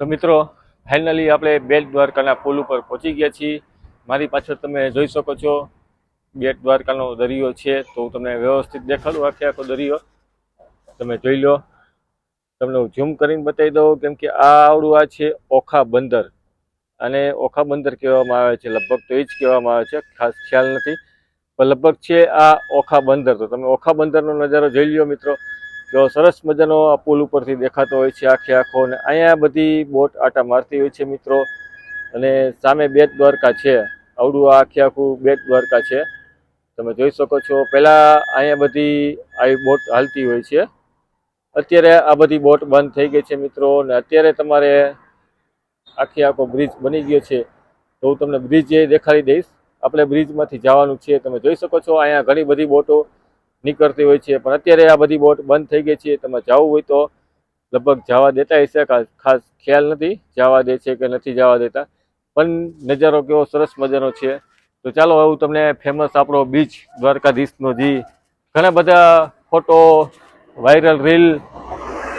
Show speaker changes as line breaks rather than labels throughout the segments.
તો મિત્રો ફાઇનલી આપણે બેટ દ્વારકાના પુલ ઉપર પહોંચી ગયા છીએ. મારી પાછળ તમે જોઈ શકો છો, બેટ દ્વારકાનો દરિયો છે. તો હું તમને વ્યવસ્થિત દેખાડું આખે આખો દરિયો. તમે જોઈ લો. તમને હું ઝૂમ કરીને બતાવી દઉં, કેમ કે આ આવડું આ છે ઓખા બંદર. અને ઓખા બંદર કહેવામાં આવે છે, લગભગ તો એ જ કહેવામાં આવે છે, ખાસ ખ્યાલ નથી. પણ લગભગ છે આ ઓખા બંદર. તો તમે ઓખા બંદરનો નજારો જોઈ લ્યો મિત્રો. કેવો સરસ મજાનો આ પુલ ઉપરથી દેખાતો હોય છે આખે આખો અને અહીંયા બધી બોટ આટા મારતી હોય છે મિત્રો. અને સામે બેટ દ્વારકા છે. આવડું આ આખે આખું બેટ દ્વારકા છે. તમે જોઈ શકો છો. પહેલાં અહીંયા બધી આવી બોટ હાલતી હોય છે. અત્યારે આ બધી બોટ બંધ થઈ ગઈ છે મિત્રો. અને અત્યારે તમારે આખે આખો બ્રિજ બની ગયો છે. તો હું તમને બ્રિજ એ દેખાડી દઈશ. આપણે બ્રિજમાંથી જવાનું છે. તમે જોઈ શકો છો. અહીંયા ઘણી બધી બોટો નીકળતી હોય છે. પણ અત્યારે આ બધી બોટ બંધ થઈ ગઈ છે. તમે જવું હોય તો લગભગ જવા દેતા હશે. ખાસ ખ્યાલ નથી જવા દે છે કે નથી જવા દેતા. પણ નજારો કેવો સરસ મજાનો છે. તો ચાલો હું તમને ફેમસ આપણો બીચ દ્વારકાધીશનો જી ઘણા બધા ફોટો વાયરલ રીલ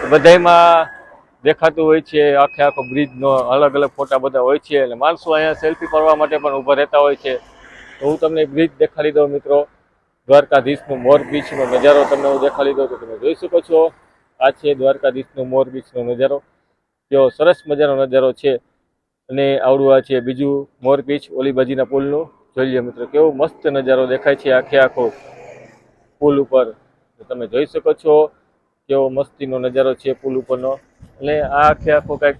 બધામાં દેખાતું હોય છે. આખે આખો બ્રિજનો અલગ અલગ ફોટા બધા હોય છે. અને માણસો અહીંયા સેલ્ફી કરવા માટે પણ ઊભા રહેતા હોય છે. તો હું તમને બ્રિજ દેખાડી દઉં મિત્રો. દ્વારકાધીશનો મોર બીચનો નજારો તમને હું દેખાડી દઉં તો તમે જોઈ શકો છો, આ છે દ્વારકાધીશનો મોર બીચનો નજારો. કેવો સરસ મજાનો નજારો છે અને આવડું આ છે બીજું મોર બીચ ઓલી પુલનું. જોઈ લો મિત્રો, કેવો મસ્ત નજારો દેખાય છે આખે આખો પુલ ઉપર. તમે જોઈ શકો છો કેવો મસ્તીનો નજારો છે પુલ ઉપરનો. અને આ આખે આખો કંઈક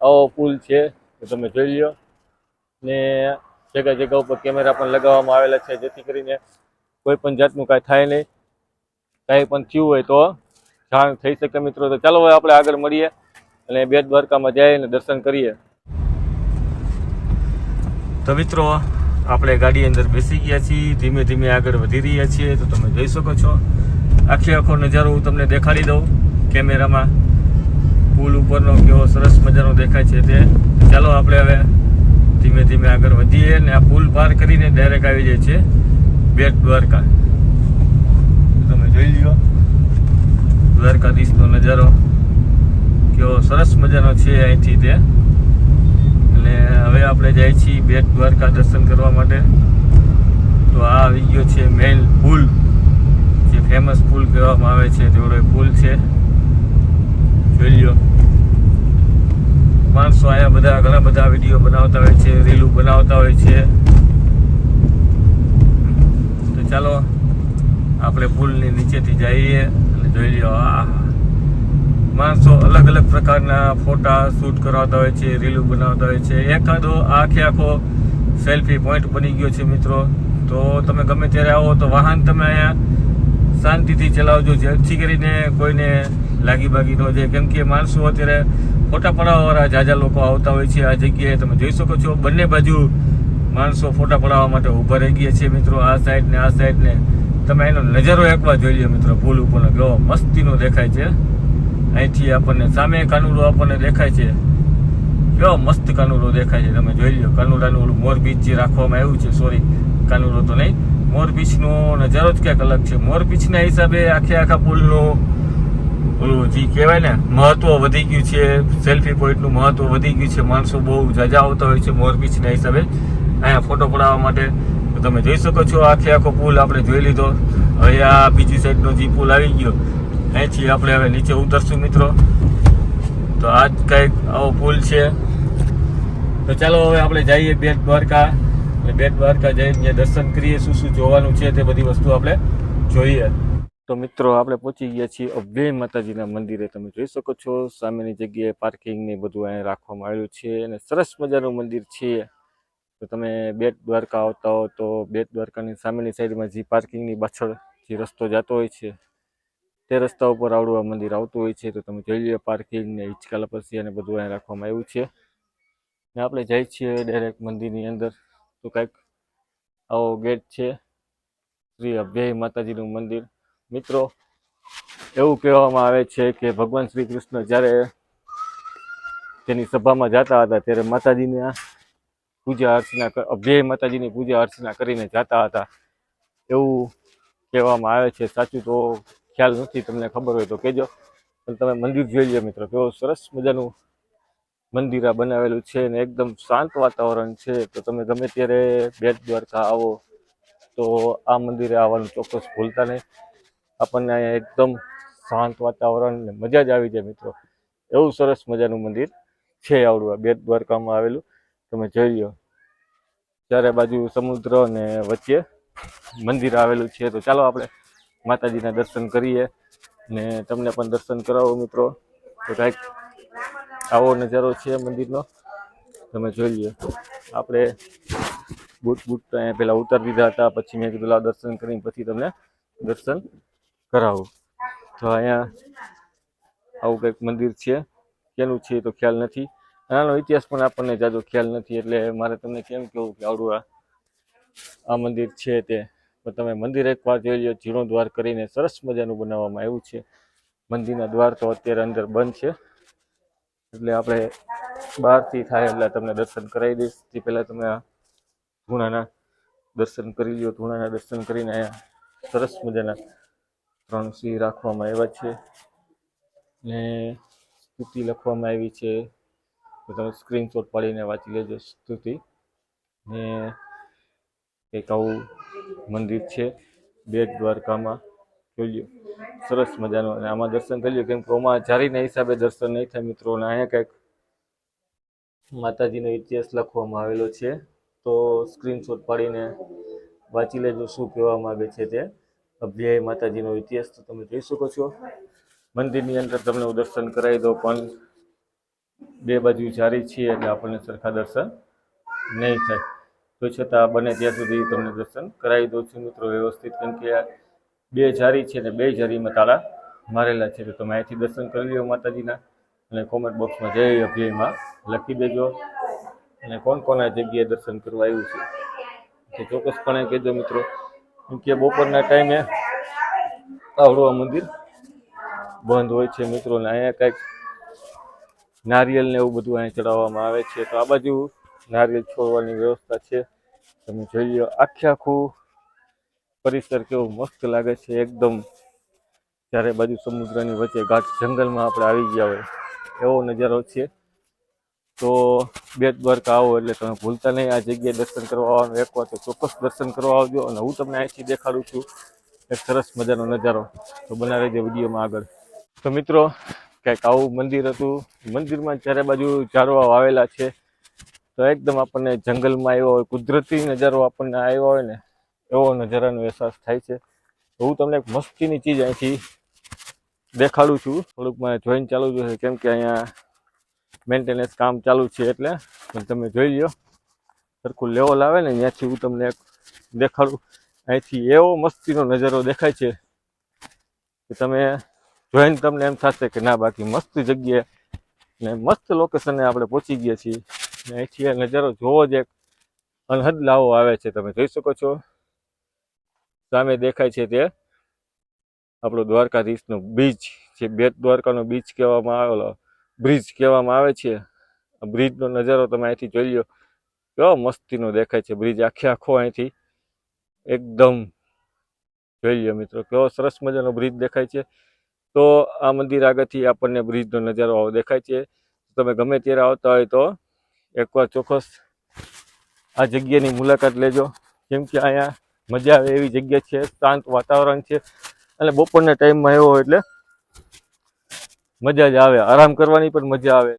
આવો પુલ છે, તો તમે જોઈ લો ને જગ્યા જગ્યા ઉપર કેમેરા પણ લગાવવામાં આવેલા છે, જેથી કરીને કોઈ પણ જાતનું કાંઈ થાય નહીં. કાંઈ પણ થયું હોય તો જાણ થઈ શકે મિત્રો. તો ચાલો હવે આપણે આગળ મળીએ અને બે દ્વારકામાં જઈએ અને દર્શન કરીએ. તો મિત્રો, આપણે ગાડી અંદર બેસી ગયા છીએ, ધીમે ધીમે આગળ વધી રહ્યા છીએ. તો તમે જોઈ શકો છો, આખે આખો નજારો હું તમને દેખાડી દઉં. કેમેરામાં પુલ ઉપરનો કેવો સરસ મજાનો દેખાય છે તે. ચાલો આપણે હવે ધીમે ધીમે આગળ વધીએ ને આ પુલ પાર કરીને ડાયરેક્ટ આવી જાય છે. બેટ દ્વારકા. તમે જોઈ લ્યો. દ્વારકાધીશનો નજારો. કેવો સરસ મજાનો છે અહીંથી તે. અને હવે આપણે જાય છીએ બેટ દ્વારકા દર્શન કરવા માટે. તો આ આવી ગયો છે મેઇન પુલ. જે ફેમસ પુલ કહેવામાં આવે છે. તેવડો પુલ છે. જોઈ લ્યો. માણસો અહીંયા બધા ઘણા બધા વીડિયો બનાવતા હોય છે, રીલું બનાવતા હોય છે તો ચાલો આપણે પુલની નીચેથી જઈએ અને જોઈ લો આ માણસો અલગ અલગ પ્રકારના ફોટા શૂટ કરાવતા હોય છે, રીલું બનાવતા હોય છે. એકાદો આખે આખો સેલ્ફી પોઈન્ટ બની ગયો છે મિત્રો. તો તમે ગમે ત્યારે આવો તો વાહન તમે અહીંયા શાંતિથી ચલાવજો. જેથી કરીને કોઈને લાગી બાગી ન જાય. કેમ કે માણસો અત્યારે ફોટા પડાવવાવાળા જાજા લોકો આવતા હોય છે. આ જગ્યાએ તમે જોઈ શકો છો, બંને બાજુ માણસો ફોટા પડાવવા માટે ઊભા રહી ગયા છે મિત્રો. આ સાઈડ ને આ સાઈડ ને તમે એનો નજારો એકવાર જોઈ લો મિત્રો પુલ ઉપરનો કેવો મસ્તીનો દેખાય છે. અહીંથી આપણને સામે કાનુડો આપણને દેખાય છે. કેવો મસ્ત કાનુડો દેખાય છે, તમે જોઈ લો કાનુડાનું ઓલું મોર જે રાખવામાં આવ્યું છે સોરી કાનુડો તો નહીં. મોર નજારો જ ક્યાંક અલગ છે. મોર બીચના હિસાબે આખે આખા પુલનું ઓલું જે કહેવાય ને, મહત્વ વધી ગયું છે સેલ્ફી પોઈન્ટનું મહત્વ વધી ગયું છે. માણસો બહુ જાજા આવતા હોય છે મોર બીચના હિસાબે. અહીંયા ફોટો પડાવવા માટે તમે જોઈ શકો છો, આખે આખો પુલ આપણે જોઈ લીધો. આ બીજી સાઈડનો જે પુલ આવી ગયો, અહીંથી આપણે હવે નીચે ઉતરશું મિત્રો. તો આ જ કંઈક આવો પુલ છે. તો ચાલો હવે આપણે જઈએ બેટ દ્વારકા. અને બેટ દ્વારકા જઈને દર્શન કરીએ, શું શું જોવાનું છે તે બધી વસ્તુ આપણે જોઈએ. તો મિત્રો, આપણે પહોંચી ગયા છીએ અભય માતાજીના મંદિરે. તમે જોઈ શકો છો, સામેની જગ્યાએ પાર્કિંગ ને બધું અહીંયા રાખવામાં આવ્યું છે અને સરસ મજાનું મંદિર છે. તો તમે બેટ દ્વારકા આવતા હો તો બેટ દ્વારકાની સામેની સાઈડમાં જે પાર્કિંગની પાછળ જે રસ્તો જતો હોય છે, તે રસ્તા ઉપર આવડું આ મંદિર આવતું હોય છે, તો તમે જોઈ લો પાર્કિંગ ને હિંચકા લપસી અને બધું અહીંયા રાખવામાં આવ્યું છે. ને આપણે જઈએ છીએ ડાયરેક્ટ મંદિરની અંદર. તો કંઈક આવો ગેટ છે, શ્રી અભ્યય માતાજીનું મંદિર. મિત્રો, એવું કહેવામાં આવે છે કે ભગવાન શ્રી કૃષ્ણ જ્યારે તેની સભામાં જતા હતા, ત્યારે માતાજીના પૂજા અર્ચના અભ્યય માતાજીની પૂજા અર્ચના કરીને જતા હતા. એવું કહેવામાં આવે છે. સાચું તો ખ્યાલ નથી, તમને ખબર હોય તો કહેજો. પણ તમે મંદિર જોઈ લો મિત્રો. કેવો સરસ મજાનું મંદિર આ બનાવેલું છે ને એકદમ શાંત વાતાવરણ છે. તો તમે ગમે ત્યારે બેટ દ્વારકા આવો તો આ મંદિરે આવવાનું ચોક્કસ ભૂલતા નહીં. આપણને અહીંયા એકદમ શાંત વાતાવરણ ને મજા જ આવી જાય મિત્રો. એવું સરસ મજાનું મંદિર છે આવડું આ બેટ દ્વારકામાં આવેલું. તમે જોઈ લો. ચારે બાજુ સમુદ્ર ને વચ્ચે મંદિર આવેલું છે. તો ચાલો આપણે માતાજીના દર્શન કરીએ ને તમને પણ દર્શન કરાવો મિત્રો. તો કાંઈક આવો નજારો છે મંદિરનો. તમે જોઈ લો. આપણે બૂટ બૂટ પહેલાં ઉતારી દીધા હતા. પછી મેં કીધું દર્શન કરીને પછી તમને દર્શન કરાવું. તો અહીંયા આવું કંઈક મંદિર છે. કેનું છે તો ખ્યાલ નથી. આનો ઇતિહાસ પણ આપણને જાજો ખ્યાલ નથી, એટલે મારે તમને કેમ કહેવું કે આવડું આ મંદિર છે તે. તમે મંદિર એકવાર જોઈ લો જીર્ણો દ્વાર કરીને સરસ મજાનું બનાવવામાં આવ્યું છે. મંદિરના દ્વાર તો અત્યારે અંદર બંધ છે. એટલે આપણે બહારથી થાય એટલે તમને દર્શન કરાવી દઈશ. તે પહેલાં તમે આ ધૂણાના દર્શન કરી લો ધૂણાના દર્શન કરીને અહીંયા સરસ મજાના ત્રણ સિંહ રાખવામાં આવ્યા છે. ને સ્તુતિ લખવામાં આવી છે. તમે સ્ક્રીનશોટ પાડીને વાંચી લેજો સ્તુતિ. ને એક આવું મંદિર છે, બેટ દ્વારકામાં. જોઈ સરસ મજાનું. અને આમાં દર્શન કરી લ્યો. કેમ કે આમાં જારીના હિસાબે દર્શન નહીં થાય મિત્રો. અને અહીંયા કંઈક માતાજીનો ઇતિહાસ લખવામાં આવેલો છે. તો સ્ક્રીનશોટ પાડીને વાંચી લેજો શું કહેવા માગે છે તે. અભ્યાય માતાજીનો ઇતિહાસ તો તમે જોઈ શકો છો. મંદિરની અંદર તમને હું દર્શન કરાવી દઉં પણ બે બાજુ જારી છે એટલે આપણને સરખા દર્શન નહીં થાય. તો છતાં બને ત્યાં સુધી તમને દર્શન કરાવી દઉં છું મિત્રો વ્યવસ્થિત, કેમ કે બે જારી છે ને બે જારીમાં તાળા મારેલા છે. તો તમે અહીંથી દર્શન કરી લ્યો માતાજીના અને કોમેન્ટ બોક્સમાં જય અભ્યયમાં લખી દેજો. અને કોણ કોના જગ્યાએ દર્શન કરવા આવ્યું છે? તો ચોક્કસપણે કહેજો મિત્રો, કેમ કે બપોરના ટાઈમે આવડું મંદિર બંધ હોય છે મિત્રો અને અહીંયા કંઈક નારિયેલ ને એવું બધું અહીંયા ચડાવવામાં આવે છે. તો આ બાજુ નારિયેલ છોડવાની વ્યવસ્થા છે. તમે જોઈ લો, આખે આખું પરિસર કેવું મસ્ત લાગે છે. એકદમ ચારે બાજુ સમુદ્રની વચ્ચે ઘાટ જંગલમાં આપણે આવી ગયા હોય, એવો નજારો છે. તો બે દ્વારકા આવો એટલે તમે ભૂલતા નહીં. આ જગ્યાએ દર્શન કરવા આવવાનું એકવાર તો ચોક્કસ દર્શન કરવા આવજો અને હું તમને અહીંથી દેખાડું છું. એક સરસ મજાનો નજારો. તો બનાવી દે વિડીયોમાં આગળ. તો મિત્રો કંઈક આવું મંદિર હતું. મંદિરમાં ચારે બાજુ ઝાડવા વાવેલા છે. તો એકદમ આપણને જંગલમાં આવ્યો હોય, કુદરતી નજારો આપણને આવ્યો હોય ને, એવો નજારાનો અહેસાસ થાય છે. હું તમને એક મસ્તીની ચીજ અહીંથી દેખાડું છું. થોડુંક મને જોઈને ચાલુ છે કેમ કે અહીંયા મેન્ટેનન્સ કામ ચાલુ છે એટલે. પણ તમે જોઈ લો સરખું લેવલ આવે ને, ત્યાંથી હું તમને દેખાડું. અહીંથી એવો મસ્તીનો નજારો દેખાય છે કે તમે જોઈને તમને એમ થશે કે ના, બાકી મસ્ત જગ્યાએ ને મસ્ત લોકેશને આપણે પહોંચી ગયા છીએ. ને અહીંથી નજારો જોવો જ એક અનહદ લાવો આવે છે. તમે જોઈ શકો છો. સામે દેખાય છે તે આપણો દ્વારકાધીશનો બીચ જે બેટ દ્વારકાનો બીચ કહેવામાં આવેલો, બ્રિજ કહેવામાં આવે છે. આ બ્રિજનો નજારો તમે અહીંથી જોઈ લો કેવો મસ્તીનો દેખાય છે બ્રિજ. આખે આખો અહીંથી એકદમ જોઈ લો મિત્રો, કેવો સરસ મજાનો બ્રિજ દેખાય છે. તો આ મંદિર આગળથી આપણને બ્રિજનો નજારો આવો દેખાય છે. તમે ગમે ત્યારે આવતા હોય તો એકવાર ચોક્કસ આ જગ્યાની મુલાકાત લેજો. કેમ કે અહીંયા મજા આવે એવી જગ્યા છે, શાંત વાતાવરણ છે. અને બપોરના ટાઈમમાં આવ્યો એટલે મજા જ આવે. આરામ કરવાની પણ મજા આવે.